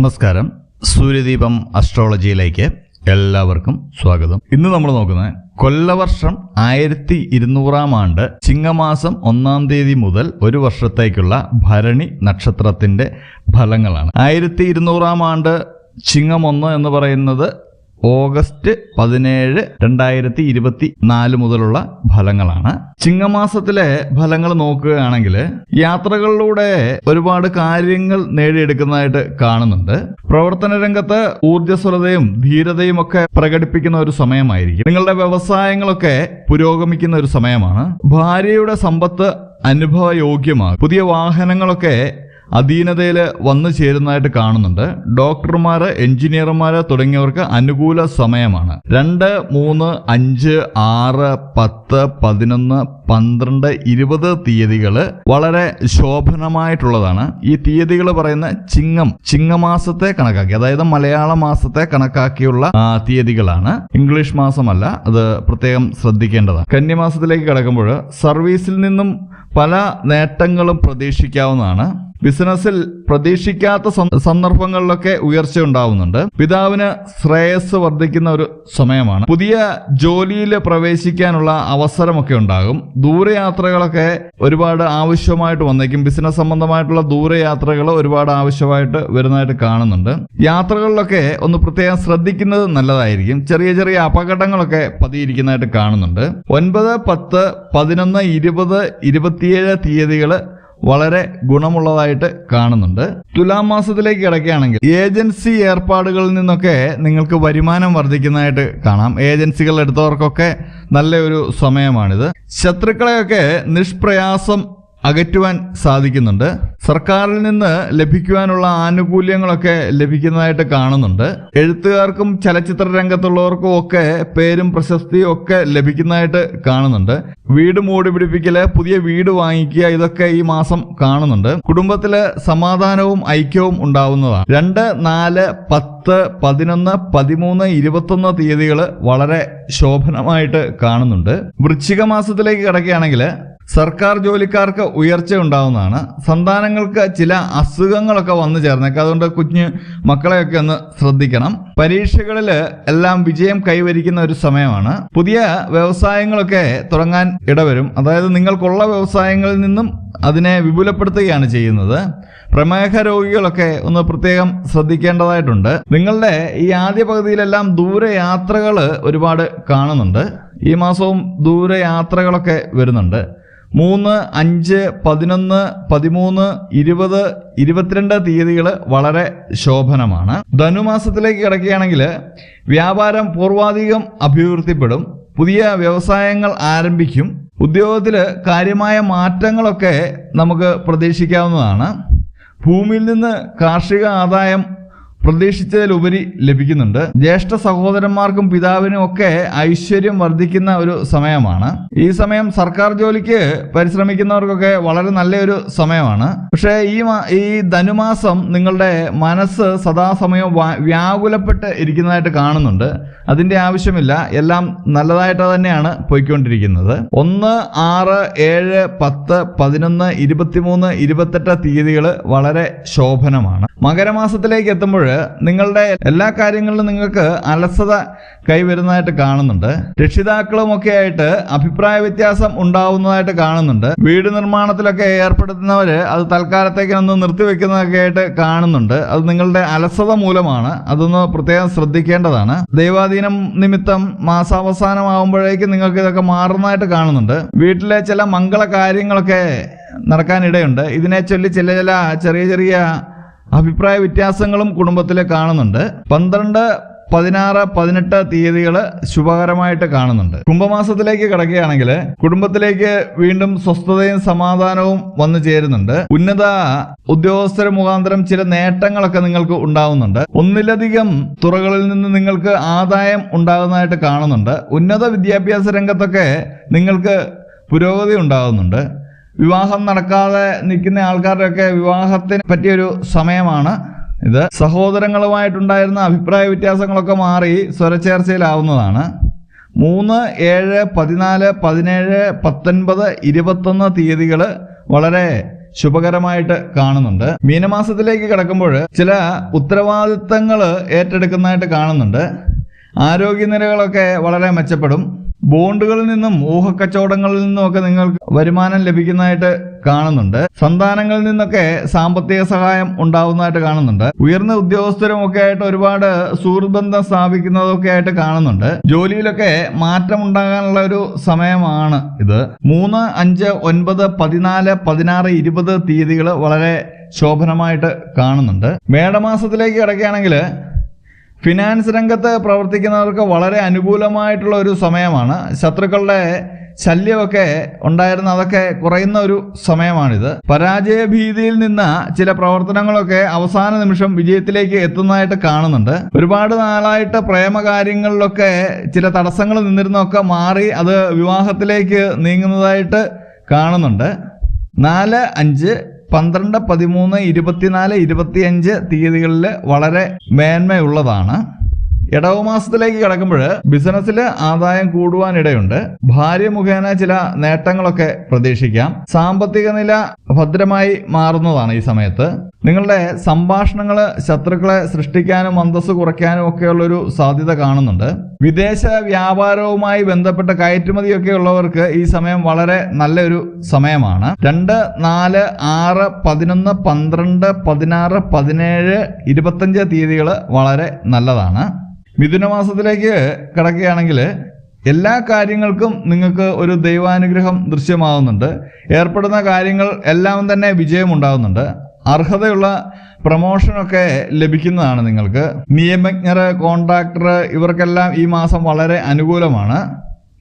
നമസ്കാരം. സൂര്യദീപം അസ്ട്രോളജിയിലേക്ക് എല്ലാവർക്കും സ്വാഗതം. ഇന്ന് നമ്മൾ നോക്കുന്നത് കൊല്ലവർഷം ആയിരത്തി ഇരുന്നൂറാം ആണ്ട് ചിങ്ങമാസം ഒന്നാം തീയതി മുതൽ ഒരു വർഷത്തേക്കുള്ള ഭരണി നക്ഷത്രത്തിന്റെ ഫലങ്ങളാണ്. ആയിരത്തി ഇരുന്നൂറാം ആണ്ട് ചിങ്ങം ഒന്ന് എന്ന് പറയുന്നത് ഓഗസ്റ്റ് പതിനേഴ് രണ്ടായിരത്തി ഇരുപത്തി നാല് മുതലുള്ള ഫലങ്ങളാണ്. ചിങ്ങമാസത്തിലെ ഫലങ്ങൾ നോക്കുകയാണെങ്കിൽ യാത്രകളിലൂടെ ഒരുപാട് കാര്യങ്ങൾ നേടിയെടുക്കുന്നതായിട്ട് കാണുന്നുണ്ട്. പ്രവർത്തന രംഗത്ത് ഊർജസ്വലതയും ധീരതയും ഒക്കെ പ്രകടിപ്പിക്കുന്ന ഒരു സമയമായിരിക്കും. നിങ്ങളുടെ വ്യവസായങ്ങളൊക്കെ പുരോഗമിക്കുന്ന ഒരു സമയമാണ്. ഭാര്യയുടെ സമ്പത്ത് അനുഭവയോഗ്യമാകും. പുതിയ വാഹനങ്ങളൊക്കെ അധീനതയിൽ വന്നു ചേരുന്നതായിട്ട് കാണുന്നുണ്ട്. ഡോക്ടർമാർ എഞ്ചിനീയർമാർ തുടങ്ങിയവർക്ക് അനുകൂല സമയമാണ്. രണ്ട് മൂന്ന് അഞ്ച് ആറ് പത്ത് പതിനൊന്ന് പന്ത്രണ്ട് ഇരുപത് തീയതികൾ വളരെ ശോഭനമായിട്ടുള്ളതാണ്. ഈ തീയതികൾ പറയുന്ന ചിങ്ങം ചിങ്ങമാസത്തെ കണക്കാക്കി അതായത് മലയാള മാസത്തെ കണക്കാക്കിയുള്ള തീയതികളാണ്. ഇംഗ്ലീഷ് മാസമല്ല അത് പ്രത്യേകം ശ്രദ്ധിക്കേണ്ടതാണ്. കന്യമാസത്തിലേക്ക് കിടക്കുമ്പോൾ സർവീസിൽ നിന്നും പല നേട്ടങ്ങളും പ്രതീക്ഷിക്കാവുന്നതാണ്. ബിസിനസ്സിൽ പ്രതീക്ഷിക്കാത്ത സന്ദ- സന്ദർഭങ്ങളിലൊക്കെ ഉയർച്ച ഉണ്ടാവുന്നുണ്ട്. പിതാവിന് ശ്രേയസ് വർദ്ധിക്കുന്ന ഒരു സമയമാണ്. പുതിയ ജോലിയിൽ പ്രവേശിക്കാനുള്ള അവസരമൊക്കെ ഉണ്ടാകും. ദൂരയാത്രകളൊക്കെ ഒരുപാട് ആവശ്യമായിട്ട് വന്നേക്കും. ബിസിനസ് സംബന്ധമായിട്ടുള്ള ദൂരയാത്രകൾ ഒരുപാട് ആവശ്യമായിട്ട് വരുന്നതായിട്ട് കാണുന്നുണ്ട്. യാത്രകളിലൊക്കെ ഒന്ന് പ്രത്യേകം ശ്രദ്ധിക്കുന്നത് നല്ലതായിരിക്കും. ചെറിയ ചെറിയ അപകടങ്ങളൊക്കെ പതിയിരിക്കുന്നതായിട്ട് കാണുന്നുണ്ട്. ഒൻപത് പത്ത് പതിനൊന്ന് ഇരുപത് ഇരുപത്തിയേഴ് തീയതികൾ വളരെ ഗുണമുള്ളതായിട്ട് കാണുന്നുണ്ട്. തുലാം മാസത്തിലേക്ക് കിടക്കുകയാണെങ്കിൽ ഏജൻസി ഏർപ്പാടുകളിൽ നിന്നൊക്കെ നിങ്ങൾക്ക് വരുമാനം വർദ്ധിക്കുന്നതായിട്ട് കാണാം. ഏജൻസികൾ എടുത്തവർക്കൊക്കെ നല്ലൊരു സമയമാണിത്. ശത്രുക്കളെയൊക്കെ നിഷ്പ്രയാസം അകറ്റുവാൻ സാധിക്കുന്നുണ്ട്. സർക്കാരിൽ നിന്ന് ലഭിക്കുവാനുള്ള ആനുകൂല്യങ്ങളൊക്കെ ലഭിക്കുന്നതായിട്ട് കാണുന്നുണ്ട്. എഴുത്തുകാർക്കും ചലച്ചിത്ര രംഗത്തുള്ളവർക്കും ഒക്കെ പേരും പ്രശസ്തിയും ഒക്കെ ലഭിക്കുന്നതായിട്ട് കാണുന്നുണ്ട്. വീട് മൂടി പിടിപ്പിക്കൽ പുതിയ വീട് വാങ്ങിക്കുക ഇതൊക്കെ ഈ മാസം കാണുന്നുണ്ട്. കുടുംബത്തിൽ സമാധാനവും ഐക്യവും ഉണ്ടാവുന്നതാണ്. രണ്ട് നാല് പത്ത് പതിനൊന്ന് പതിമൂന്ന് ഇരുപത്തൊന്ന് തീയതികൾ വളരെ ശോഭനമായിട്ട് കാണുന്നുണ്ട്. വൃശ്ചിക മാസത്തിലേക്ക് കിടക്കുകയാണെങ്കിൽ സർക്കാർ ജോലിക്കാർക്ക് ഉയർച്ച ഉണ്ടാവുന്നതാണ്. സന്താനങ്ങൾക്ക് ചില അസുഖങ്ങളൊക്കെ വന്നു ചേർന്നേക്കാം. അതുകൊണ്ട് കുഞ്ഞ് മക്കളെയൊക്കെ ഒന്ന് ശ്രദ്ധിക്കണം. പരീക്ഷകളിൽ എല്ലാം വിജയം കൈവരിക്കുന്ന ഒരു സമയമാണ്. പുതിയ വ്യവസായങ്ങളൊക്കെ തുടങ്ങാൻ ഇടവരും. അതായത് നിങ്ങൾക്കുള്ള വ്യവസായങ്ങളിൽ നിന്നും അതിനെ വിപുലപ്പെടുത്തുകയാണ് ചെയ്യുന്നത്. പ്രമേഹ രോഗികളൊക്കെ ഒന്ന് പ്രത്യേകം ശ്രദ്ധിക്കേണ്ടതായിട്ടുണ്ട്. നിങ്ങളുടെ ഈ ആദ്യ പകുതിയിലെല്ലാം ദൂരയാത്രകൾ ഒരുപാട് കാണുന്നുണ്ട്. ഈ മാസവും ദൂരയാത്രകളൊക്കെ വരുന്നുണ്ട്. മൂന്ന് അഞ്ച് പതിനൊന്ന് പതിമൂന്ന് ഇരുപത് ഇരുപത്തിരണ്ട് തീയതികൾ വളരെ ശോഭനമാണ്. ധനുമാസത്തിലേക്ക് കിടക്കുകയാണെങ്കിൽ വ്യാപാരം പൂർവാധികം അഭിവൃദ്ധിപ്പെടും. പുതിയ വ്യവസായങ്ങൾ ആരംഭിക്കും. ഉദ്യോഗത്തിൽ കാര്യമായ മാറ്റങ്ങളൊക്കെ നമുക്ക് പ്രതീക്ഷിക്കാവുന്നതാണ്. ഭൂമിയിൽ നിന്ന് കാർഷിക ആദായം പ്രതീക്ഷിച്ചതിലുപരി ലഭിക്കുന്നുണ്ട്. ജ്യേഷ്ഠ സഹോദരന്മാർക്കും പിതാവിനും ഒക്കെ ഐശ്വര്യം വർദ്ധിക്കുന്ന ഒരു സമയമാണ്. ഈ സമയം സർക്കാർ ജോലിക്ക് പരിശ്രമിക്കുന്നവർക്കൊക്കെ വളരെ നല്ലൊരു സമയമാണ്. പക്ഷേ ഈ ഈ ധനുമാസം നിങ്ങളുടെ മനസ്സ് സദാസമയം വ്യാകുലപ്പെട്ട് ഇരിക്കുന്നതായിട്ട് കാണുന്നുണ്ട്. അതിന്റെ ആവശ്യമില്ല. എല്ലാം നല്ലതായിട്ട് തന്നെയാണ് പോയിക്കൊണ്ടിരിക്കുന്നത്. ഒന്ന് ആറ് ഏഴ് പത്ത് പതിനൊന്ന് ഇരുപത്തിമൂന്ന് ഇരുപത്തെട്ട് തീയതികൾ വളരെ ശോഭനമാണ്. മകരമാസത്തിലേക്ക് എത്തുമ്പോൾ നിങ്ങളുടെ എല്ലാ കാര്യങ്ങളിലും നിങ്ങൾക്ക് അലസത കൈവരുന്നതായിട്ട് കാണുന്നുണ്ട്. രക്ഷിതാക്കളുമൊക്കെ ആയിട്ട് അഭിപ്രായ വ്യത്യാസം ഉണ്ടാവുന്നതായിട്ട് കാണുന്നുണ്ട്. വീട് നിർമ്മാണത്തിലൊക്കെ ഏർപ്പെടുത്തുന്നവര് അത് തൽക്കാലത്തേക്ക് ഒന്ന് നിർത്തിവെക്കുന്നതൊക്കെ ആയിട്ട് കാണുന്നുണ്ട്. അത് നിങ്ങളുടെ അലസത മൂലമാണ്. അതൊന്ന് പ്രത്യേകം ശ്രദ്ധിക്കേണ്ടതാണ്. ദൈവാധീനം നിമിത്തം മാസാവസാനമാകുമ്പോഴേക്കും നിങ്ങൾക്ക് ഇതൊക്കെ മാറുന്നതായിട്ട് കാണുന്നുണ്ട്. വീട്ടിലെ ചില മംഗള കാര്യങ്ങളൊക്കെ നടക്കാനിടയുണ്ട്. ഇതിനെ ചൊല്ലി ചില ചില ചെറിയ ചെറിയ അഭിപ്രായ വ്യത്യാസങ്ങളും കുടുംബത്തിൽ കാണുന്നുണ്ട്. പന്ത്രണ്ട് പതിനാറ് പതിനെട്ട് തീയതികൾ ശുഭകരമായിട്ട് കാണുന്നുണ്ട്. കുംഭമാസത്തിലേക്ക് കിടക്കുകയാണെങ്കിൽ കുടുംബത്തിലേക്ക് വീണ്ടും സ്വസ്ഥതയും സമാധാനവും വന്നു ചേരുന്നുണ്ട്. ഉന്നത ഉദ്യോഗസ്ഥര മുഖാന്തരം ചില നേട്ടങ്ങളൊക്കെ നിങ്ങൾക്ക് ഉണ്ടാവുന്നുണ്ട്. ഒന്നിലധികം തുറകളിൽ നിന്ന് നിങ്ങൾക്ക് ആദായം ഉണ്ടാകുന്നതായിട്ട് കാണുന്നുണ്ട്. ഉന്നത വിദ്യാഭ്യാസ രംഗത്തൊക്കെ നിങ്ങൾക്ക് പുരോഗതി ഉണ്ടാകുന്നുണ്ട്. വിവാഹം നടക്കാതെ നിൽക്കുന്ന ആൾക്കാരുടെയൊക്കെ വിവാഹത്തിന് പറ്റിയൊരു സമയമാണ് ഇത്. സഹോദരങ്ങളുമായിട്ടുണ്ടായിരുന്ന അഭിപ്രായ വ്യത്യാസങ്ങളൊക്കെ മാറി സ്വരച്ചേർച്ചയിലാവുന്നതാണ്. മൂന്ന് ഏഴ് പതിനാല് പതിനേഴ് പത്തൊൻപത് ഇരുപത്തൊന്ന് തീയതികൾ വളരെ ശുഭകരമായിട്ട് കാണുന്നുണ്ട്. മീനമാസത്തിലേക്ക് കിടക്കുമ്പോൾ ചില ഉത്തരവാദിത്തങ്ങൾ ഏറ്റെടുക്കുന്നതായിട്ട് കാണുന്നുണ്ട്. ആരോഗ്യനിലകളൊക്കെ വളരെ മെച്ചപ്പെടും. ബോണ്ടുകളിൽ നിന്നും ഊഹക്കച്ചവടങ്ങളിൽ നിന്നും ഒക്കെ നിങ്ങൾക്ക് വരുമാനം ലഭിക്കുന്നതായിട്ട് കാണുന്നുണ്ട്. സന്താനങ്ങളിൽ നിന്നൊക്കെ സാമ്പത്തിക സഹായം ഉണ്ടാവുന്നതായിട്ട് കാണുന്നുണ്ട്. ഉയർന്ന ഉദ്യോഗസ്ഥരും ഒക്കെ ആയിട്ട് ഒരുപാട് സുഹൃത്ബന്ധം സ്ഥാപിക്കുന്നതൊക്കെ ആയിട്ട് കാണുന്നുണ്ട്. ജോലിയിലൊക്കെ മാറ്റം ഉണ്ടാകാനുള്ള ഒരു സമയമാണ് ഇത്. മൂന്ന് അഞ്ച് ഒൻപത് പതിനാല് പതിനാറ് ഇരുപത് തീയതികൾ വളരെ ശോഭനമായിട്ട് കാണുന്നുണ്ട്. മേടമാസത്തിലേക്ക് കിടക്കുകയാണെങ്കിൽ ഫിനാൻസ് രംഗത്ത് പ്രവർത്തിക്കുന്നവർക്ക് വളരെ അനുകൂലമായിട്ടുള്ള ഒരു സമയമാണ്. ശത്രുക്കളുടെ ശല്യമൊക്കെ ഉണ്ടായിരുന്ന അതൊക്കെ കുറയുന്ന ഒരു സമയമാണിത്. പരാജയ ഭീതിയിൽ നിന്ന് ചില പ്രവർത്തനങ്ങളൊക്കെ അവസാന നിമിഷം വിജയത്തിലേക്ക് എത്തുന്നതായിട്ട് കാണുന്നുണ്ട്. ഒരുപാട് നാളായിട്ട് പ്രേമകാര്യങ്ങളിലൊക്കെ ചില തടസ്സങ്ങൾ നിന്നിരുന്നൊക്കെ മാറി അത് വിവാഹത്തിലേക്ക് നീങ്ങുന്നതായിട്ട് കാണുന്നുണ്ട്. നാല് അഞ്ച് പന്ത്രണ്ട് പതിമൂന്ന് ഇരുപത്തിനാല് ഇരുപത്തിയഞ്ച് തീയതികളിൽ വളരെ മേന്മയുള്ളതാണ്. ഇടവ് മാസത്തിലേക്ക് കിടക്കുമ്പോൾ ബിസിനസ്സിൽ ആദായം കൂടുവാനിടയുണ്ട്. ഭാര്യ മുഖേന ചില നേട്ടങ്ങളൊക്കെ പ്രതീക്ഷിക്കാം. സാമ്പത്തിക നില ഭദ്രമായി മാറുന്നതാണ് ഈ സമയത്ത്. നിങ്ങളുടെ സംഭാഷണങ്ങൾ ശത്രുക്കളെ സൃഷ്ടിക്കാനും അന്തസ് കുറയ്ക്കാനും ഒക്കെയുള്ളൊരു സാധ്യത കാണുന്നുണ്ട്. വിദേശ വ്യാപാരവുമായി ബന്ധപ്പെട്ട കയറ്റുമതിയൊക്കെ ഉള്ളവർക്ക് ഈ സമയം വളരെ നല്ലൊരു സമയമാണ്. രണ്ട് നാല് ആറ് പതിനൊന്ന് പന്ത്രണ്ട് പതിനാറ് പതിനേഴ് ഇരുപത്തഞ്ച് തീയതികൾ വളരെ നല്ലതാണ്. മിഥുനമാസത്തിലേക്ക് കിടക്കുകയാണെങ്കിൽ എല്ലാ കാര്യങ്ങൾക്കും നിങ്ങൾക്ക് ഒരു ദൈവാനുഗ്രഹം ദൃശ്യമാവുന്നുണ്ട്. ഏർപ്പെടുന്ന കാര്യങ്ങൾ എല്ലാം തന്നെ വിജയമുണ്ടാകുന്നുണ്ട് അർഹതയുള്ള പ്രമോഷനൊക്കെ ലഭിക്കുന്നതാണ് നിങ്ങൾക്ക്. നിയമജ്ഞർ കോൺട്രാക്ടർ ഇവർക്കെല്ലാം ഈ മാസം വളരെ അനുകൂലമാണ്.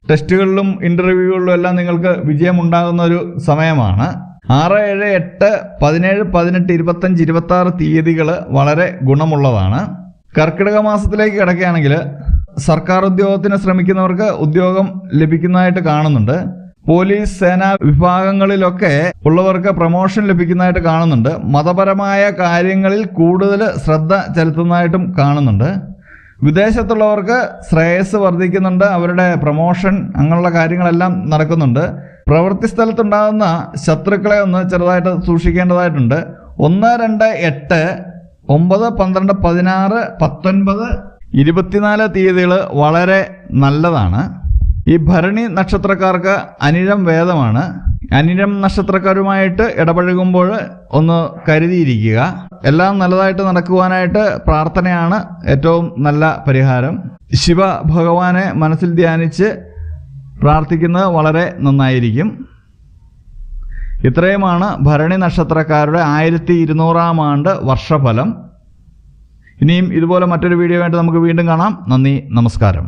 ടെസ്റ്റുകളിലും ഇന്റർവ്യൂകളിലും എല്ലാം നിങ്ങൾക്ക് വിജയമുണ്ടാകുന്ന ഒരു സമയമാണ്. ആറ് ഏഴ് എട്ട് പതിനേഴ് പതിനെട്ട് ഇരുപത്തഞ്ച് ഇരുപത്തി ആറ് തീയതികൾ വളരെ ഗുണമുള്ളതാണ്. കർക്കിടക മാസത്തിലേക്ക് കിടക്കുകയാണെങ്കിൽ സർക്കാർ ഉദ്യോഗത്തിന് ശ്രമിക്കുന്നവർക്ക് ഉദ്യോഗം ലഭിക്കുന്നതായിട്ട് കാണുന്നുണ്ട്. പോലീസ് സേനാ വിഭാഗങ്ങളിലൊക്കെ ഉള്ളവർക്ക് പ്രൊമോഷൻ ലഭിക്കുന്നതായിട്ട് കാണുന്നുണ്ട്. മതപരമായ കാര്യങ്ങളിൽ കൂടുതൽ ശ്രദ്ധ ചെലുത്തുന്നതായിട്ടും കാണുന്നുണ്ട്. വിദേശത്തുള്ളവർക്ക് ശ്രേയസ് വർദ്ധിക്കുന്നുണ്ട്. അവരുടെ പ്രൊമോഷൻ അങ്ങനെയുള്ള കാര്യങ്ങളെല്ലാം നടക്കുന്നുണ്ട്. പ്രവൃത്തി സ്ഥലത്തുണ്ടാകുന്ന ശത്രുക്കളെ ഒന്ന് ചെറുതായിട്ട് സൂക്ഷിക്കേണ്ടതായിട്ടുണ്ട്. ഒന്ന് രണ്ട് എട്ട് ഒമ്പത് പന്ത്രണ്ട് പതിനാറ് പത്തൊൻപത് ഇരുപത്തിനാല് തീയതികൾ വളരെ നല്ലതാണ്. ഈ ഭരണി നക്ഷത്രക്കാർക്ക് അനിഴം വേദമാണ്. അനിഴം നക്ഷത്രക്കാരുമായിട്ട് ഇടപഴകുമ്പോൾ ഒന്ന് കരുതിയിരിക്കുക. എല്ലാം നല്ലതായിട്ട് നടക്കുവാനായിട്ട് പ്രാർത്ഥനയാണ് ഏറ്റവും നല്ല പരിഹാരം. ശിവ ഭഗവാനെ മനസ്സിൽ ധ്യാനിച്ച് പ്രാർത്ഥിക്കുന്നത് വളരെ നന്നായിരിക്കും. ഇത്രയുമാണ് ഭരണി നക്ഷത്രക്കാരുടെ ആയിരത്തി ഇരുന്നൂറാം ആണ്ട് വർഷഫലം. ഇനിയും ഇതുപോലെ മറ്റൊരു വീഡിയോ ആയിട്ട് നമുക്ക് വീണ്ടും കാണാം. നന്ദി നമസ്കാരം.